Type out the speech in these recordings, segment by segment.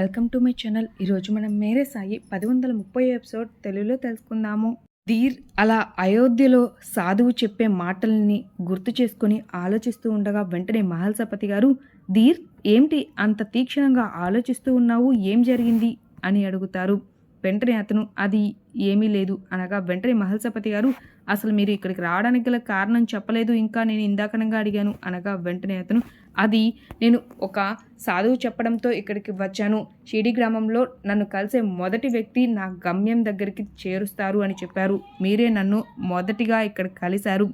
Welcome to my channel. ఈరోజు మనం మేరే సాయి పది వందల ముప్పై ఎపిసోడ్ తెలుగులో తెలుసుకుందాము. ధీర్ అలా అయోధ్యలో సాధువు చెప్పే మాటల్ని గుర్తు చేసుకుని ఆలోచిస్తూ ఉండగా వెంటనే మహల్సపతి గారు ధీర్ ఏమిటి అంత తీక్షణంగా ఆలోచిస్తూ ఉన్నావు? ఏం జరిగింది? అని అడుగుతారు. వెంటనే అతను అది ఏమీ లేదు అనగా వెంటనే మహల్సపతి గారు అసలు మీరు ఇక్కడికి రావడానికి గల కారణం చెప్పలేదు. ఇంకా నేను ఇందాకనగా అడిగాను. అనగా వెంటనే అతను అది నేను ఒక సాధువు చెప్పడంతో ఇక్కడికి వచ్చాను. షిడి గ్రామంలో నన్ను కలిసే మొదటి వ్యక్తి నా గమ్యం దగ్గరికి చేరుస్తారు అని చెప్పారు. మీరే నన్ను మొదటిగా ఇక్కడ కలిశారు.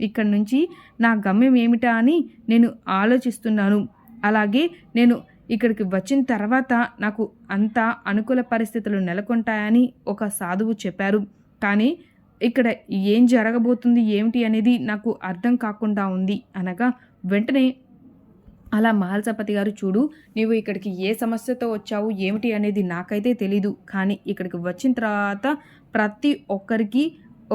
ఇక్కడ నుంచి నా గమ్యం ఏమిటా అని నేను ఆలోచిస్తున్నాను. అలాగే నేను ఇక్కడికి వచ్చిన తర్వాత నాకు అంత అనుకూల పరిస్థితులు నెలకొంటాయని ఒక సాధువు చెప్పారు. కానీ ఇక్కడ ఏం జరగబోతుంది ఏమిటి అనేది నాకు అర్థం కాకుండా ఉంది అనగా వెంటనే అలా మహల్సపతి గారు చూడు నీవు ఇక్కడికి ఏ సమస్యతో వచ్చావు ఏమిటి అనేది నాకైతే తెలీదు. కానీ ఇక్కడికి వచ్చిన తర్వాత ప్రతి ఒక్కరికి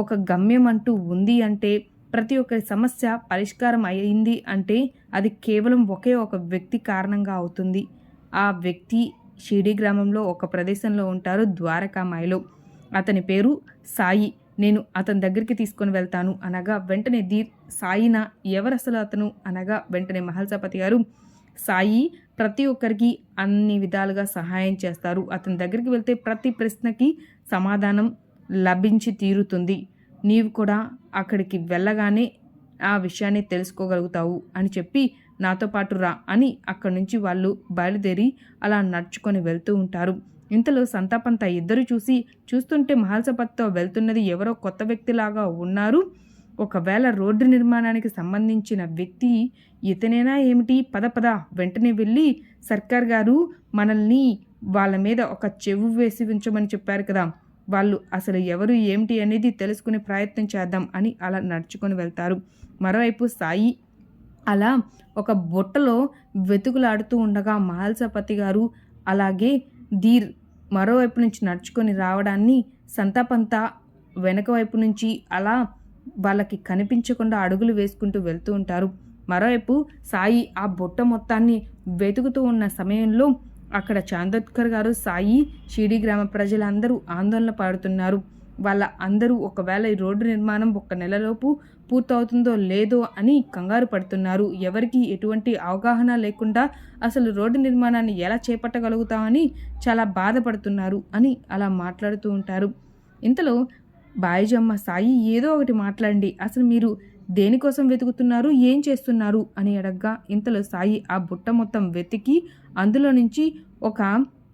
ఒక గమ్యం అంటూ ఉంది అంటే ప్రతి ఒక్కరి సమస్య పరిష్కారం అయింది అంటే అది కేవలం ఒకే ఒక వ్యక్తి కారణంగా అవుతుంది. ఆ వ్యక్తి షిడి గ్రామంలో ఒక ప్రదేశంలో ఉంటారు ద్వారకామాయిలో. అతని పేరు సాయి. నేను అతని దగ్గరికి తీసుకొని వెళ్తాను అనగా వెంటనే దీ సాయిన ఎవరసలు అతను అనగా వెంటనే మహల్సపతి గారు సాయి ప్రతి ఒక్కరికి అన్ని విధాలుగా సహాయం చేస్తారు. అతని దగ్గరికి వెళ్తే ప్రతి ప్రశ్నకి సమాధానం లభించి తీరుతుంది. నీవు కూడా అక్కడికి వెళ్ళగానే ఆ విషయాన్ని తెలుసుకోగలుగుతావు అని చెప్పి నాతో పాటు రా అని అక్కడి నుంచి వాళ్ళు బయలుదేరి అలా నడుచుకొని వెళ్తూ ఉంటారు. ఇంతలో సంతాపంత ఇద్దరు చూసి చూస్తుంటే మహల్సపత్తో వెళ్తున్నది ఎవరో కొత్త వ్యక్తిలాగా ఉన్నారు. ఒకవేళ రోడ్డు నిర్మాణానికి సంబంధించిన వ్యక్తి ఇతనేనా ఏమిటి? పద పద వెంటనే వెళ్ళి సర్కార్ గారు మనల్ని వాళ్ళ మీద ఒక చెవు వేసి ఉంచమని చెప్పారు కదా. వాళ్ళు అసలు ఎవరు ఏమిటి అనేది తెలుసుకునే ప్రయత్నం చేద్దాం అని అలా నడుచుకొని వెళ్తారు. మరోవైపు సాయి అలా ఒక బుట్టలో వెతుకులాడుతూ ఉండగా మహల్సపతి గారు అలాగే ధీర్ మరోవైపు నుంచి నడుచుకొని రావడాన్ని సంతాపంతా వెనక వైపు నుంచి అలా వాళ్ళకి కనిపించకుండా అడుగులు వేసుకుంటూ వెళ్తూ ఉంటారు. మరోవైపు సాయి ఆ బుట్ట మొత్తాన్ని వెతుకుతూ ఉన్న సమయంలో అక్కడ చాందోద్కర్ గారు సాయి షిడి గ్రామ ప్రజలందరూ ఆందోళన పడుతున్నారు. వాళ్ళ అందరూ ఒకవేళ ఈ రోడ్డు నిర్మాణం ఒక నెలలోపు పూర్తవుతుందో లేదో అని కంగారు పడుతున్నారు. ఎవరికీ ఎటువంటి అవగాహన లేకుండా అసలు రోడ్డు నిర్మాణాన్ని ఎలా చేపట్టగలుగుతామని చాలా బాధపడుతున్నారు అని అలా మాట్లాడుతూ ఉంటారు. ఇంతలో బాయిజమ్మ సాయి ఏదో ఒకటి మాట్లాడండి. అసలు మీరు దేనికోసం వెతుకుతున్నారు? ఏం చేస్తున్నారు? అని అడగ్గా ఇంతలో సాయి ఆ బుట్ట మొత్తం వెతికి అందులో నుంచి ఒక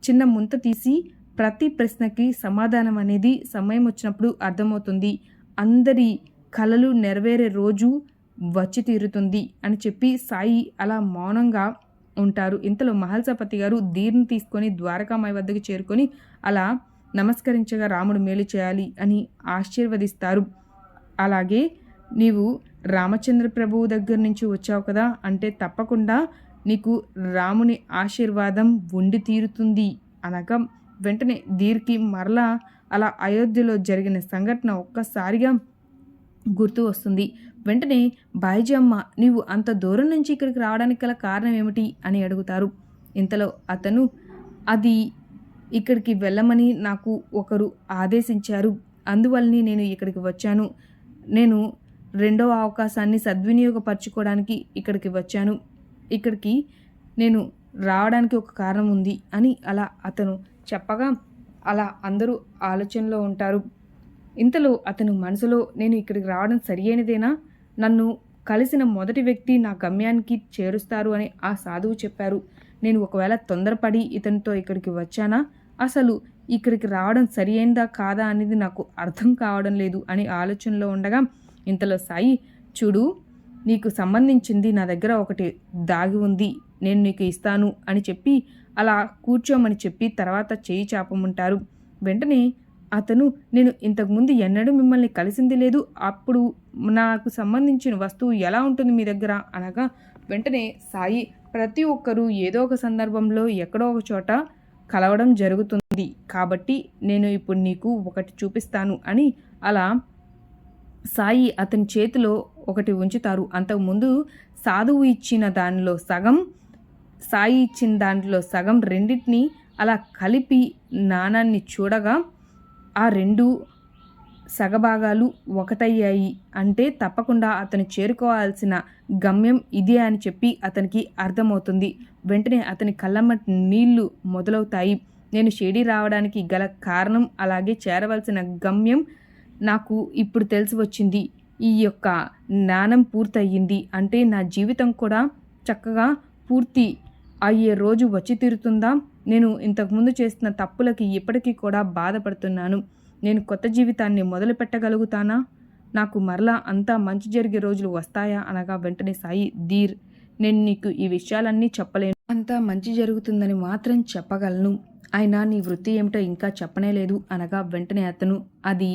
చిన్న ముంత తీసి ప్రతి ప్రశ్నకి సమాధానం అనేది సమయం వచ్చినప్పుడు అర్థమవుతుంది. అందరి కలలు నెరవేరే రోజు వచ్చి తీరుతుంది అని చెప్పి సాయి అలా మౌనంగా ఉంటారు. ఇంతలో మహల్సపతి గారు దీర్ని తీసుకొని ద్వారకామాయి వద్దకు చేరుకొని అలా నమస్కరించగా రాముడు మేలు చేయాలి అని ఆశీర్వదిస్తారు. అలాగే నీవు రామచంద్ర ప్రభువు దగ్గర నుంచి వచ్చావు కదా అంటే తప్పకుండా నీకు రాముని ఆశీర్వాదం ఉండి తీరుతుంది అనగా వెంటనే దీర్కి మరలా అలా అయోధ్యలో జరిగిన సంఘటన ఒక్కసారిగా గుర్తు వస్తుంది. వెంటనే బాయిజమ్మ నీవు అంత దూరం నుంచి ఇక్కడికి రావడానికి గల కారణం ఏమిటి? అని అడుగుతారు. ఇంతలో అతను అది ఇక్కడికి వెళ్ళమని నాకు ఒకరు ఆదేశించారు. అందువల్లనే నేను ఇక్కడికి వచ్చాను. నేను రెండవ అవకాశాన్ని సద్వినియోగపరచుకోవడానికి ఇక్కడికి వచ్చాను. ఇక్కడికి నేను రావడానికి ఒక కారణం ఉంది అని అలా అతను చెప్పగా అలా అందరూ ఆలోచనలో ఉంటారు. ఇంతలో అతను మనసులో నేను ఇక్కడికి రావడం సరియైనదేనా? నన్ను కలిసిన మొదటి వ్యక్తి నా గమ్యానికి చేరుస్తారు అని ఆ సాధువు చెప్పారు. నేను ఒకవేళ తొందరపడి ఇతనితో ఇక్కడికి వచ్చానా? అసలు ఇక్కడికి రావడం సరియైందా కాదా అనేది నాకు అర్థం కావడం లేదు అని ఆలోచనలో ఉండగా ఇంతలో సాయి చూడు నీకు సంబంధించింది నా దగ్గర ఒకటి దాగి ఉంది. నేను నీకు ఇస్తాను అని చెప్పి అలా కూర్చోమని చెప్పి తర్వాత చేయి చాపమంటారు. వెంటనే అతను నేను ఇంతకుముందు ఎన్నడూ మిమ్మల్ని కలిసింది లేదు. అప్పుడు నాకు సంబంధించిన వస్తువు ఎలా ఉంటుంది మీ దగ్గర? అనగా వెంటనే సాయి ప్రతి ఒక్కరూ ఏదో ఒక సందర్భంలో ఎక్కడో ఒక చోట కలవడం జరుగుతుంది. కాబట్టి నేను ఇప్పుడు నీకు ఒకటి చూపిస్తాను అని అలా సాయి అతని చేతిలో ఒకటి ఉంచుతారు. అంతకుముందు సాధువు ఇచ్చిన దానిలో సగం సాయి ఇచ్చిన దాంట్లో సగం రెండింటిని అలా కలిపి నాణాన్ని చూడగా ఆ రెండు సగభాగాలు ఒకటయ్యాయి అంటే తప్పకుండా అతను చేరుకోవాల్సిన గమ్యం ఇదే అని చెప్పి అతనికి అర్థమవుతుంది. వెంటనే అతని కళ్ళమ్మటి నీళ్ళు మొదలవుతాయి. నేను షిరిడి రావడానికి గల కారణం అలాగే చేరవలసిన గమ్యం నాకు ఇప్పుడు తెలిసి వచ్చింది. ఈ యొక్క జ్ఞానం పూర్తయింది అంటే నా జీవితం కూడా చక్కగా పూర్తి అయ్యే రోజు వచ్చి తీరుతుందా? నేను ఇంతకుముందు చేసిన తప్పులకి ఇప్పటికీ కూడా బాధపడుతున్నాను. నేను కొత్త జీవితాన్ని మొదలు పెట్టగలుగుతానా? నాకు మరలా అంతా మంచి జరిగే రోజులు వస్తాయా? అనగా వెంటనే సాయి ధీర్ నేను నీకు ఈ విషయాలన్నీ చెప్పలేను. అంతా మంచి జరుగుతుందని మాత్రం చెప్పగలను. అయినా నీ వృత్తి ఏమిటో ఇంకా చెప్పనే లేదు. అనగా వెంటనే అతను అది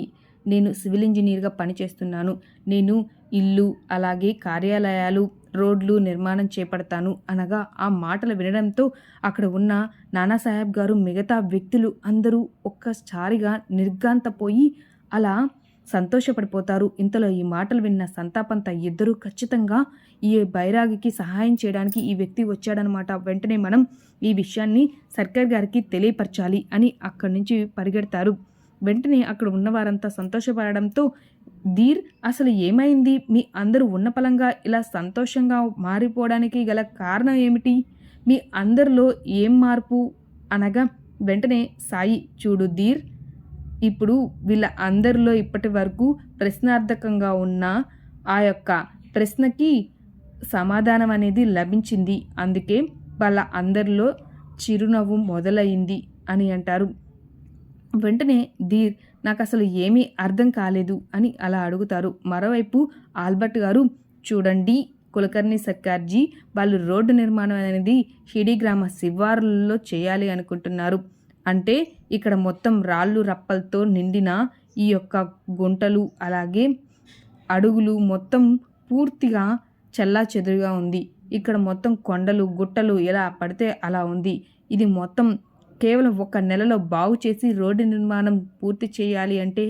నేను సివిల్ ఇంజనీర్గా పనిచేస్తున్నాను. నేను ఇల్లు అలాగే కార్యాలయాలు రోడ్లు నిర్మాణం చేపడతాను అనగా ఆ మాటలు వినడంతో అక్కడ ఉన్న నానాసాహెబ్ గారు మిగతా వ్యక్తులు అందరూ ఒక్కసారిగా నిర్గాంతపోయి అలా సంతోషపడిపోతారు. ఇంతలో ఈ మాటలు విన్న సంతాపంత ఇద్దరూ ఖచ్చితంగా ఈ బైరాగికి సహాయం చేయడానికి ఈ వ్యక్తి వచ్చాడనమాట వెంటనే మనం ఈ విషయాన్ని సర్కార్ గారికి తెలియపరచాలి అని అక్కడి నుంచి పరిగెడతారు. వెంటనే అక్కడ ఉన్నవారంతా సంతోషపడడంతో ధీర్ అసలు ఏమైంది? మీ అందరూ ఉన్న పలంగా ఇలా సంతోషంగా మారిపోవడానికి గల కారణం ఏమిటి? మీ అందరిలో ఏం మార్పు? అనగా వెంటనే సాయి చూడు ధీర్ ఇప్పుడు వీళ్ళ అందరిలో ఇప్పటి వరకు ప్రశ్నార్థకంగా ఉన్న ఆ యొక్క ప్రశ్నకి సమాధానం అనేది లభించింది. అందుకే వాళ్ళ అందరిలో చిరునవ్వు మొదలైంది అని అంటారు. వెంటనే ధీర్ నాకు అసలు ఏమీ అర్థం కాలేదు అని అలా అడుగుతారు. మరోవైపు ఆల్బర్ట్ గారు చూడండి కులకర్ణి సర్కార్జీ వాళ్ళు రోడ్డు నిర్మాణం అనేది షిడి గ్రామ శివారులలో చేయాలి అనుకుంటున్నారు. అంటే ఇక్కడ మొత్తం రాళ్ళు రప్పలతో నిండిన ఈ యొక్క గుంటలు అలాగే అడుగులు మొత్తం పూర్తిగా చల్లా చెదురుగా ఉంది. ఇక్కడ మొత్తం కొండలు గుట్టలు ఎలా పడితే అలా ఉంది. ఇది మొత్తం కేవలం ఒక నెలలో బాగు చేసి రోడ్డు నిర్మాణం పూర్తి చేయాలి అంటే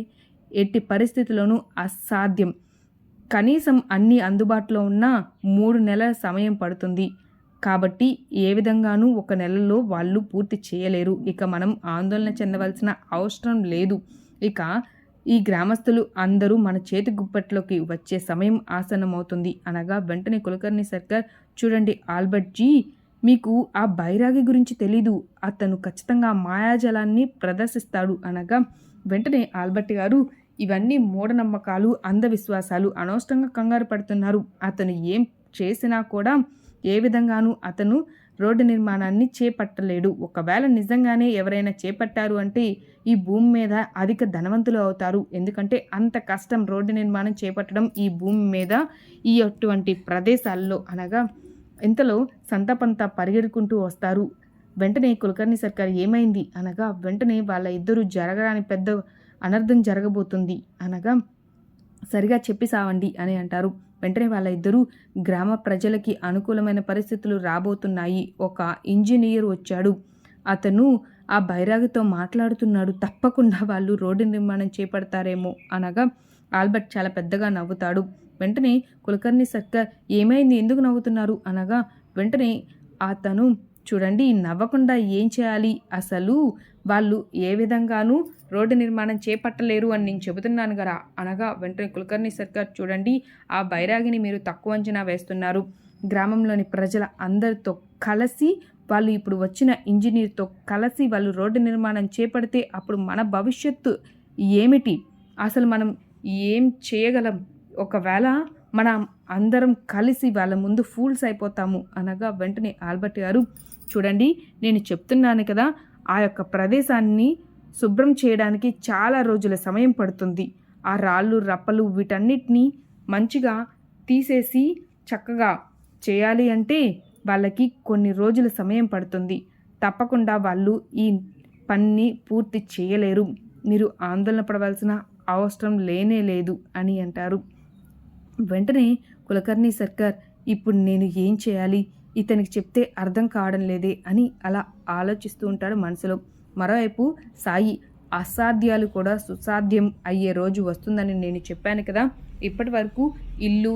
ఎట్టి పరిస్థితుల్లోనూ అసాధ్యం. కనీసం అన్ని అందుబాటులో ఉన్న మూడు నెలల సమయం పడుతుంది. కాబట్టి ఏ విధంగానూ ఒక నెలలో వాళ్ళు పూర్తి చేయలేరు. ఇక మనం ఆందోళన చెందవలసిన అవసరం లేదు. ఇక ఈ గ్రామస్తులు అందరూ మన చేతి గుప్పట్లోకి వచ్చే సమయం ఆసన్నమవుతుంది. అనగా వెంటనే కులకర్ణి సర్కార్ చూడండి ఆల్బర్ట్ జీ. మీకు ఆ బైరాగి గురించి తెలీదు. అతను ఖచ్చితంగా మాయాజలాన్ని ప్రదర్శిస్తాడు అనగా వెంటనే ఆల్బర్ట్ గారు ఇవన్నీ మూఢనమ్మకాలు అంధవిశ్వాసాలు అనవసరంగా కంగారు పడుతున్నారు. అతను ఏం చేసినా కూడా ఏ విధంగానూ అతను రోడ్డు నిర్మాణాన్ని చేపట్టలేడు. ఒకవేళ నిజంగానే ఎవరైనా చేపట్టారు అంటే ఈ భూమి మీద అధిక ధనవంతులు అవుతారు. ఎందుకంటే అంత కష్టం రోడ్డు నిర్మాణం చేపట్టడం ఈ భూమి మీద ఈ అటువంటి ప్రదేశాల్లో అనగా ఇంతలో సంతపంత పరిగెడుకుంటూ వస్తారు. వెంటనే కులకర్ణి సర్కార్ ఏమైంది? అనగా వెంటనే వాళ్ళ ఇద్దరు జరగడానికి పెద్ద అనర్థం జరగబోతుంది. అనగా సరిగా చెప్పి సావండి అని అంటారు. వెంటనే వాళ్ళ ఇద్దరు గ్రామ ప్రజలకి అనుకూలమైన పరిస్థితులు రాబోతున్నాయి. ఒక ఇంజనీర్ వచ్చాడు. అతను ఆ బైరాగితో మాట్లాడుతున్నాడు. తప్పకుండా వాళ్ళు రోడ్డు నిర్మాణం చేపడతారేమో. అనగా ఆల్బర్ట్ చాలా పెద్దగా నవ్వుతాడు. వెంటనే కులకర్ణి సర్కార్ ఏమైంది? ఎందుకు నవ్వుతున్నారు? అనగా వెంటనే అతను చూడండి నవ్వకుండా ఏం చేయాలి? అసలు వాళ్ళు ఏ విధంగానూ రోడ్డు నిర్మాణం చేపట్టలేరు అని నేను చెబుతున్నాను కదా! అనగా వెంటనే కులకర్ణి సర్కార్ చూడండి ఆ బైరాగిని మీరు తక్కువ అంచనా వేస్తున్నారు. గ్రామంలోని ప్రజల అందరితో కలిసి వాళ్ళు ఇప్పుడు వచ్చిన ఇంజనీర్తో కలిసి వాళ్ళు రోడ్డు నిర్మాణం చేపడితే అప్పుడు మన భవిష్యత్తు ఏమిటి? అసలు మనం ఏం చేయగలం? ఒకవేళ మనం అందరం కలిసి వాళ్ళ ముందు ఫూల్స్ అయిపోతాము అనగా వెంటనే ఆల్బర్ట్ గారు చూడండి నేను చెప్తున్నాను కదా ఆ యొక్క ప్రదేశాన్ని శుభ్రం చేయడానికి చాలా రోజుల సమయం పడుతుంది. ఆ రాళ్ళు రప్పలు వీటన్నిటినీ మంచిగా తీసేసి చక్కగా చేయాలి అంటే వాళ్ళకి కొన్ని రోజుల సమయం పడుతుంది. తప్పకుండా వాళ్ళు ఈ పనిని పూర్తి చేయలేరు. మీరు ఆందోళన పడవలసిన అవసరం లేనే లేదు అని అంటారు. వెంటనే కులకర్ణి సర్కార్ ఇప్పుడు నేను ఏం చేయాలి? ఇతనికి చెప్తే అర్థం కావడం లేదే అని అలా ఆలోచిస్తూ ఉంటాడు మనసులో. మరోవైపు సాయి అసాధ్యాలు కూడా సుసాధ్యం అయ్యే రోజు వస్తుందని నేను చెప్పాను కదా! ఇప్పటి వరకు ఇల్లు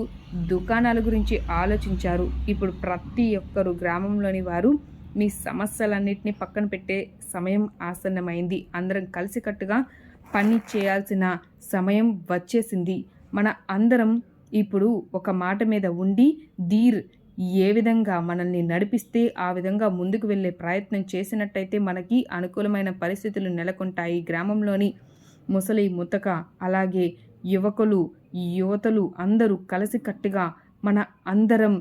దుకాణాల గురించి ఆలోచించారు. ఇప్పుడు ప్రతి ఒక్కరు గ్రామంలోని వారు మీ సమస్యలన్నింటినీ పక్కన పెట్టే సమయం ఆసన్నమైంది. అందరం కలిసికట్టుగా పని చేయాల్సిన సమయం వచ్చేసింది. మన అందరం ఇప్పుడు ఒక మాట మీద ఉండి ధీర్ ఏ విధంగా మనల్ని నడిపిస్తే ఆ విధంగా ముందుకు వెళ్ళే ప్రయత్నం చేసినట్టయితే మనకి అనుకూలమైన పరిస్థితులు నెలకొంటాయి. గ్రామంలోని ముసలి ముతక అలాగే యువకులు యువతలు అందరూ కలిసికట్టుగా మన అందరం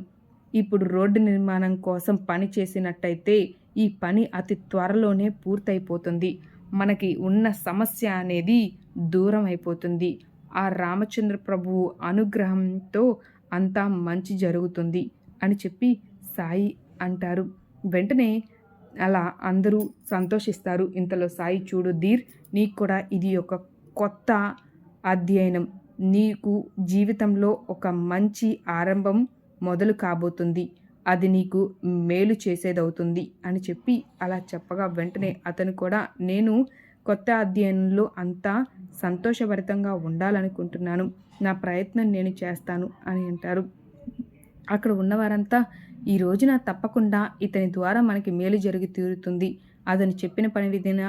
ఇప్పుడు రోడ్డు నిర్మాణం కోసం పని చేసినట్టయితే ఈ పని అతి త్వరలోనే పూర్తయిపోతుంది. మనకి ఉన్న సమస్య అనేది దూరం అయిపోతుంది ఆ రామచంద్ర ప్రభువు అనుగ్రహంతో అంతా మంచి జరుగుతుంది అని చెప్పి సాయి అంటారు. వెంటనే అలా అందరూ సంతోషిస్తారు. ఇంతలో సాయి చూడు ధీర్ నీకు కూడా ఇది ఒక కొత్త అధ్యయనం. నీకు జీవితంలో ఒక మంచి ఆరంభం మొదలు కాబోతుంది. అది నీకు మేలు చేసేదవుతుంది అని చెప్పి అలా చెప్పగా వెంటనే అతను కూడా నేను కొత్త అధ్యయనంలో అంతా సంతోషభరితంగా ఉండాలనుకుంటున్నాను. నా ప్రయత్నం నేను చేస్తాను అని అంటారు. అక్కడ ఉన్నవారంతా ఈ రోజున తప్పకుండా ఇతని ద్వారా మనకి మేలు జరిగి తీరుతుంది. అతను చెప్పిన పని విధిన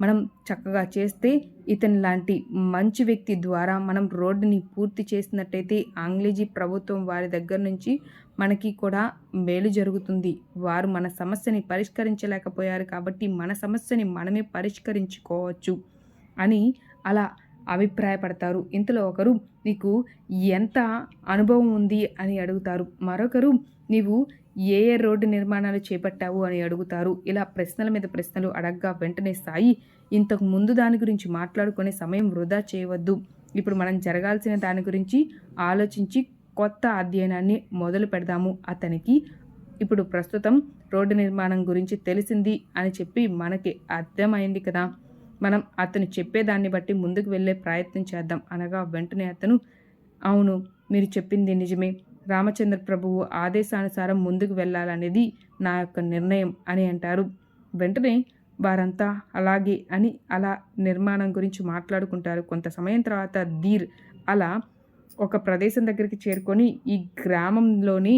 మనం చక్కగా చేస్తే ఇతని లాంటి మంచి వ్యక్తి ద్వారా మనం రోడ్డుని పూర్తి చేసినట్టయితే ఆంగ్లేజీ ప్రభుత్వం వారి దగ్గర నుంచి మనకి కూడా మేలు జరుగుతుంది. వారు మన సమస్యని పరిష్కరించలేకపోయారు కాబట్టి మన సమస్యని మనమే పరిష్కరించుకోవచ్చు అని అలా అభిప్రాయపడతారు. ఇంతలో ఒకరు నీకు ఎంత అనుభవం ఉంది? అని అడుగుతారు. మరొకరు నీవు ఏ ఏ రోడ్డు నిర్మాణాలు చేపట్టావు అని అడుగుతారు. ఇలా ప్రశ్నల మీద ప్రశ్నలు అడగ్గా వెంటనే సాయి ఇంతకు ముందు దాని గురించి మాట్లాడుకునే సమయం వృధా చేయవద్దు. ఇప్పుడు మనం జరగాల్సిన దాని గురించి ఆలోచించి కొత్త అధ్యయనాన్ని మొదలు పెడదాము. అతనికి ఇప్పుడు ప్రస్తుతం రోడ్డు నిర్మాణం గురించి తెలిసింది అని చెప్పి మనకి అర్థమైంది కదా. మనం అతను చెప్పేదాన్ని బట్టి ముందుకు వెళ్ళే ప్రయత్నం చేద్దాం అనగా వెంటనే అతను అవును మీరు చెప్పింది నిజమే. రామచంద్ర ప్రభువు ఆదేశానుసారం ముందుకు వెళ్ళాలనేది నా యొక్క నిర్ణయం అని అంటారు. వెంటనే వారంతా అలాగే అని అలా నిర్మాణం గురించి మాట్లాడుకుంటారు. కొంత సమయం తర్వాత ధీర్ అలా ఒక ప్రదేశం దగ్గరికి చేరుకొని ఈ గ్రామంలోని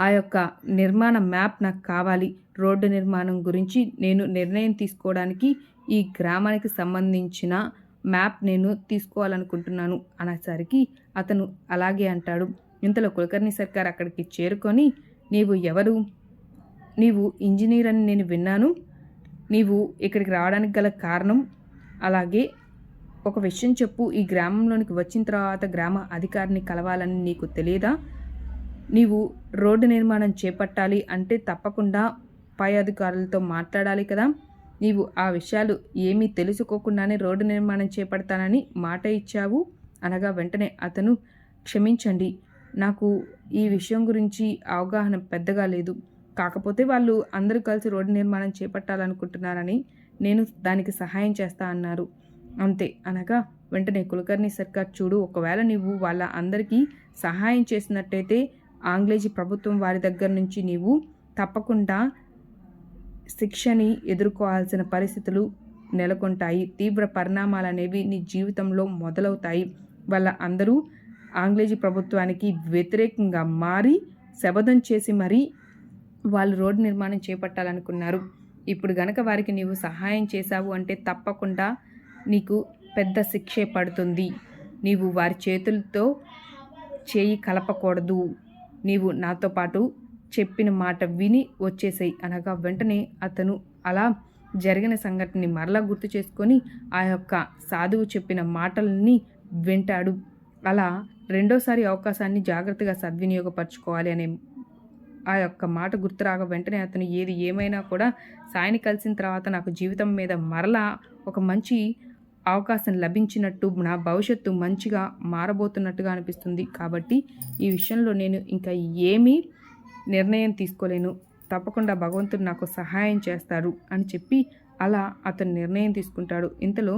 ఆ యొక్క నిర్మాణ మ్యాప్ నాకు కావాలి. రోడ్డు నిర్మాణం గురించి నేను నిర్ణయం తీసుకోవడానికి ఈ గ్రామానికి సంబంధించిన మ్యాప్ నేను తీసుకోవాలనుకుంటున్నాను అనేసరికి అతను అలాగే అంటాడు. ఇంతలో కులకర్ణి సర్కార్ అక్కడికి చేరుకొని నీవు ఎవరు? నీవు ఇంజనీర్ అని నేను విన్నాను. నీవు ఇక్కడికి రావడానికి గల కారణం? అలాగే ఒక విషయం చెప్పు. ఈ గ్రామంలోనికి వచ్చిన తర్వాత గ్రామ అధికారిని కలవాలని నీకు తెలియదా? నీవు రోడ్డు నిర్మాణం చేపట్టాలి అంటే తప్పకుండా పై అధికారులతో మాట్లాడాలి కదా. నీవు ఆ విషయాలు ఏమీ తెలుసుకోకుండానే రోడ్డు నిర్మాణం చేపడతానని మాట ఇచ్చావు. అనగా వెంటనే అతను క్షమించండి. నాకు ఈ విషయం గురించి అవగాహన పెద్దగా లేదు. కాకపోతే వాళ్ళు అందరూ కలిసి రోడ్డు నిర్మాణం చేపట్టాలనుకుంటున్నారని నేను దానికి సహాయం చేస్తా అన్నారు. అంతే అనగా వెంటనే కులకర్ణి సర్కార్ చూడు ఒకవేళ నీవు వాళ్ళ అందరికీ సహాయం చేసినట్టయితే ఆంగ్లేజీ ప్రభుత్వం వారి దగ్గర నుంచి నీవు తప్పకుండా శిక్షని ఎదుర్కోవాల్సిన పరిస్థితులు నెలకొంటాయి. తీవ్ర పరిణామాలు అనేవి నీ జీవితంలో మొదలవుతాయి. వాళ్ళ అందరూ ఆంగ్లేజీ ప్రభుత్వానికి వ్యతిరేకంగా మారి శబదం చేసి మరీ వాళ్ళు రోడ్డు నిర్మాణం చేపట్టాలనుకున్నారు. ఇప్పుడు గనక వారికి నీవు సహాయం చేశావు అంటే తప్పకుండా నీకు పెద్ద శిక్షే పడుతుంది. నీవు వారి చేతులతో చేయి కలపకూడదు. నీవు నాతో పాటు చెప్పిన మాట విని వచ్చేసాయి అనగా వెంటనే అతను అలా జరిగిన సంఘటనని మరలా గుర్తు చేసుకొని ఆ యొక్క సాధువు చెప్పిన మాటలని వింటాడు. అలా రెండోసారి అవకాశాన్ని జాగ్రత్తగా సద్వినియోగపరచుకోవాలి అనే ఆ యొక్క మాట గుర్తురాక వెంటనే అతను ఏది ఏమైనా కూడా సాయిని కలిసిన తర్వాత నాకు జీవితం మీద మరలా ఒక మంచి అవకాశం లభించినట్టు నా భవిష్యత్తు మంచిగా మారబోతున్నట్టుగా అనిపిస్తుంది. కాబట్టి ఈ విషయంలో నేను ఇంకా ఏమీ నిర్ణయం తీసుకోలేను. తప్పకుండా భగవంతుడు నాకు సహాయం చేస్తారు అని చెప్పి అలా అతను నిర్ణయం తీసుకుంటాడు. ఇంతలో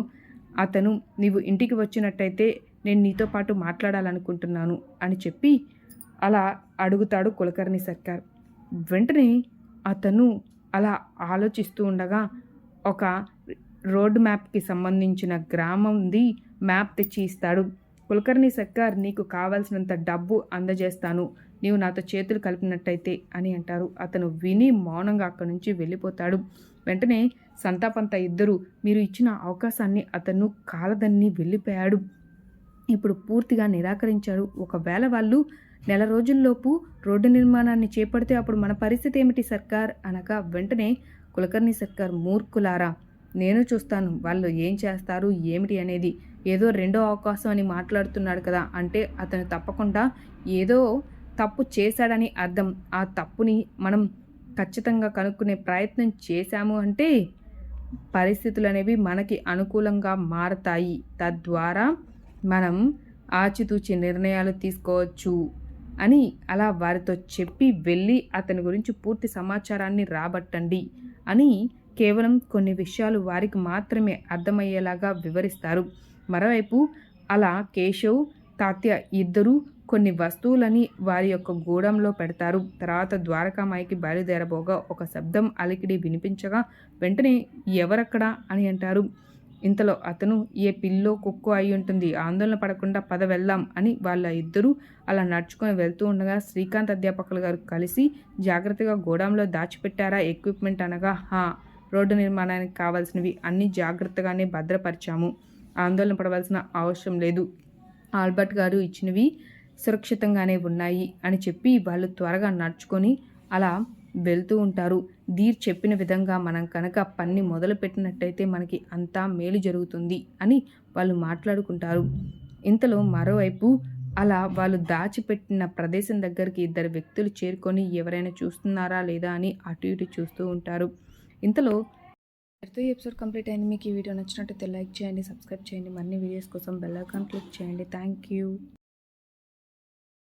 అతను నీవు ఇంటికి వచ్చినట్టయితే నేను నీతో పాటు మాట్లాడాలనుకుంటున్నాను అని చెప్పి అలా అడుగుతాడు కులకర్ణి సర్కార్. వెంటనే అతను అలా ఆలోచిస్తూ ఉండగా ఒక రోడ్ మ్యాప్కి సంబంధించిన గ్రామంది మ్యాప్ తెచ్చి ఇస్తాడు. కులకర్ణి సర్కార్ నీకు కావాల్సినంత డబ్బు అందజేస్తాను. నీవు నాతో చేతులు కలిపినట్టయితే అని అంటారు. అతను విని మౌనంగా అక్కడి నుంచి వెళ్ళిపోతాడు. వెంటనే సంతాపంత ఇద్దరు మీరు ఇచ్చిన అవకాశాన్ని అతను కాలదన్ని వెళ్ళిపోయాడు. ఇప్పుడు పూర్తిగా నిరాకరించాడు. ఒకవేళ వాళ్ళు నెల రోజుల్లోపు రోడ్డు నిర్మాణాన్ని చేపడితే అప్పుడు మన పరిస్థితి ఏమిటి సర్కార్? అనగా వెంటనే కులకర్ణి సర్కార్ మూర్ఖులారా నేను చూస్తాను వాళ్ళు ఏం చేస్తారు ఏమిటి అనేది. ఏదో రెండో అవకాశం అని మాట్లాడుతున్నాడు కదా అంటే అతను తప్పకుండా ఏదో తప్పు చేశాడని అర్థం. ఆ తప్పుని మనం ఖచ్చితంగా కనుక్కునే ప్రయత్నం చేశాము అంటే పరిస్థితులు అనేవి మనకి అనుకూలంగా మారతాయి. తద్వారా మనం ఆచితూచి నిర్ణయాలు తీసుకోవచ్చు అని అలా వారితో చెప్పి వెళ్ళి అతని గురించి పూర్తి సమాచారాన్ని రాబట్టండి అని కేవలం కొన్ని విషయాలు వారికి మాత్రమే అర్థమయ్యేలాగా వివరిస్తారు. మరోవైపు అలా కేశవ్ తాత్య ఇద్దరూ కొన్ని వస్తువులని వారి యొక్క గూడెంలో పెడతారు. తర్వాత ద్వారకామాయికి బయలుదేరబోగా ఒక శబ్దం అలికిడి వినిపించగా వెంటనే ఎవరక్కడ? అని అంటారు. ఇంతలో అతను ఏ పిల్లో కుక్కో అయి ఉంటుంది ఆందోళన పడకుండా పద వెళ్దాం అని వాళ్ళ ఇద్దరూ అలా నడుచుకొని వెళ్తూ ఉండగా శ్రీకాంత్ అధ్యాపకులు గారు కలిసి జాగ్రత్తగా గోడాంలో దాచిపెట్టారా ఎక్విప్మెంట్ అనగా హా రోడ్డు నిర్మాణానికి కావాల్సినవి అన్నీ జాగ్రత్తగానే భద్రపరిచాము ఆందోళన పడవలసిన అవసరం లేదు ఆల్బర్ట్ గారు ఇచ్చినవి సురక్షితంగానే ఉన్నాయి అని చెప్పి వాళ్ళు త్వరగా నడుచుకొని అలా వెళ్తూ ఉంటారు. ధీర్ చెప్పిన విధంగా మనం కనుక పన్ని మొదలు పెట్టినట్టయితే మనకి అంతా మేలు జరుగుతుంది అని వాళ్ళు మాట్లాడుకుంటారు. ఇంతలో మరోవైపు అలా వాళ్ళు దాచిపెట్టిన ప్రదేశం దగ్గరికి ఇద్దరు వ్యక్తులు చేరుకొని ఎవరైనా చూస్తున్నారా లేదా అని అటు ఇటు చూస్తూ ఉంటారు. ఇంతలో ఎపిసోడ్ కంప్లీట్ అయింది. మీకు ఈ వీడియో నచ్చినట్టయితే లైక్ చేయండి సబ్స్క్రైబ్ చేయండి. మరిన్ని వీడియోస్ కోసం బెల్ ఐకాన్ క్లిక్ చేయండి. Thank you.